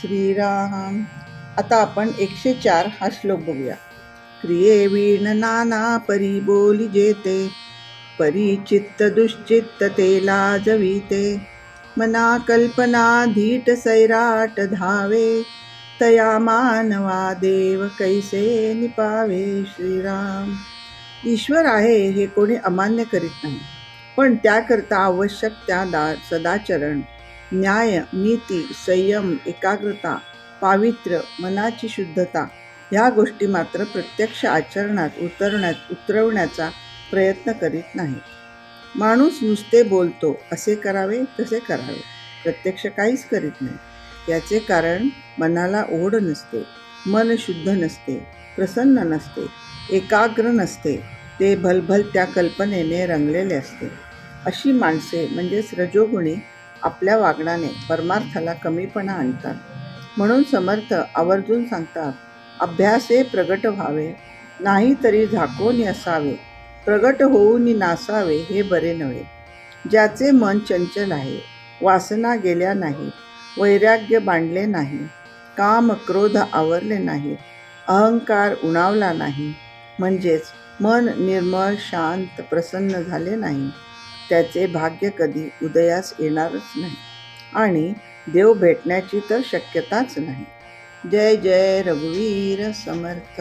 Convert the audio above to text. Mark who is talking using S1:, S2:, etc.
S1: श्रीराम आता आपण एकशे चार हा श्लोक बघूया. क्रिये वीण नाना परी बोली जेते परी चित्त दुश्चित्त ते लाजविते मना कल्पना धीट सैराट धावे तया मानवा देव कैसे निपावे श्रीराम. ईश्वर आहे हे कोणी अमान्य करीत नाही पण त्याकरता आवश्यक त्या दा सदाचरण न्याय नीती संयम एकाग्रता पावित्र्य मनाची शुद्धता ह्या गोष्टी मात्र प्रत्यक्ष आचरणात उतरण्यात उतरवण्याचा प्रयत्न करीत नाही माणूस नुसते बोलतो असे करावे तसे करावे. प्रत्यक्ष काहीच करीत नाही. याचे कारण मनाला ओढ नसते मन शुद्ध नसते प्रसन्न नसते एकाग्र नसते. ते भलभल त्या कल्पनेने रंगलेले असते. अशी माणसे म्हणजेच रजोगुणी आपल्या वागण्याने परमार्थाला कमीपणा आणतात. म्हणून समर्थ आवर्जून सांगतात अभ्यासे प्रगट व्हावे नाही तरी झाकोनी असावे प्रगट होऊन नासावे हे बरे नव्हे. ज्याचे मन चंचल आहे वासना गेल्या नाहीत वैराग्य बांधले नाही काम क्रोध आवरले नाहीत अहंकार उणावला नाही म्हणजेच मन निर्मळ शांत प्रसन्न झाले नाही. त्याचे भाग्य कधी उदयास येणारच नाही. आणि देव भेटण्याची तर शक्यताच नाही. जय जय रघुवीर समर्थ.